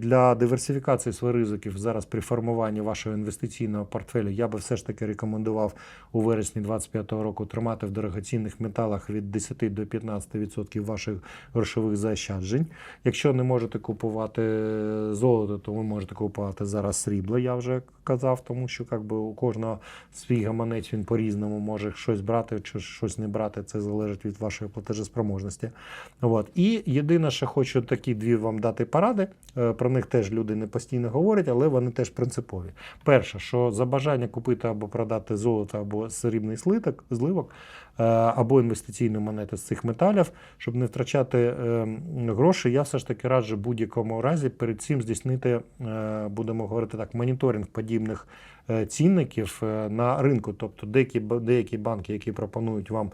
Для диверсифікації своїх ризиків зараз при формуванні вашого інвестиційного портфелю я би все ж таки рекомендував у вересні 2025 року тримати в дорогоцінних металах від 10 до 15% ваших грошових заощаджень. Якщо не можете купувати золото, то ви можете купувати зараз срібло, я вже казав, тому що як би, у кожного свій гаманець він по-різному може щось брати чи щось не брати. Це залежить від вашої платежеспроможності. От. І єдине, що хочу такі дві вам дати поради. е, Про них теж люди не постійно говорять, але вони теж принципові. Перше, що за бажання купити або продати золото або срібний слиток, зливок, або інвестиційну монету з цих металів, щоб не втрачати е, гроші, я все ж таки раджу будь-якому разі перед цим здійснити, е, будемо говорити так, моніторинг подібних е, цінників е, на ринку. Тобто деякі, деякі банки, які пропонують вам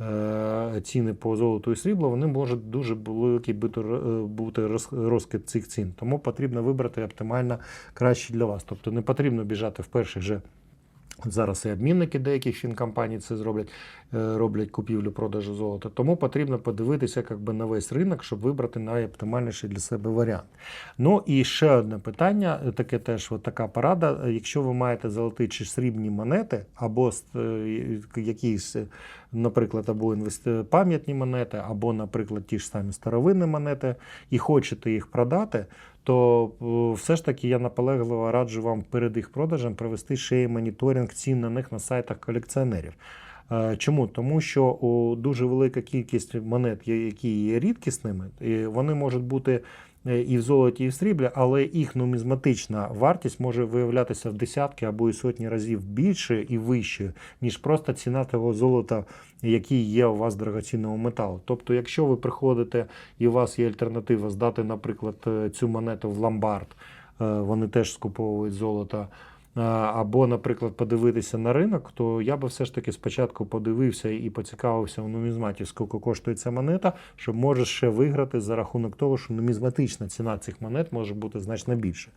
е, ціни по золоту і сріблу, вони можуть дуже великий бути, е, розкид цих цін. Тому потрібно вибрати оптимально краще для вас. Тобто не потрібно біжати в перших же. Зараз і обмінники деяких фінкомпаній це зроблять, е, роблять купівлю продажу золота. Тому потрібно подивитися як би, на весь ринок, щоб вибрати найоптимальніший для себе варіант. Ну і ще одне питання, е, таке теж от така порада. Е, Якщо ви маєте золоті чи срібні монети, або якісь, наприклад, або пам'ятні монети, або, наприклад, ті ж самі старовинні монети, і хочете їх продати, то е, все ж таки я наполегливо раджу вам перед їх продажем провести ще й моніторинг цін на них на сайтах колекціонерів. Е, Чому? Тому що у дуже велика кількість монет, які є рідкісними, і вони можуть бути і в золоті, і в сріблі, але їх нумізматична вартість може виявлятися в десятки або і сотні разів більше і вищою, ніж просто ціна того золота, який є у вас дорогоцінного металу. Тобто, якщо ви приходите і у вас є альтернатива здати, наприклад, е, цю монету в ломбард, е, вони теж скуповують золото. Або, наприклад, подивитися на ринок, то я би все ж таки спочатку подивився і поцікавився у нумізматі, скільки коштує ця монета, щоб може ще виграти за рахунок того, що нумізматична ціна цих монет може бути значно більше.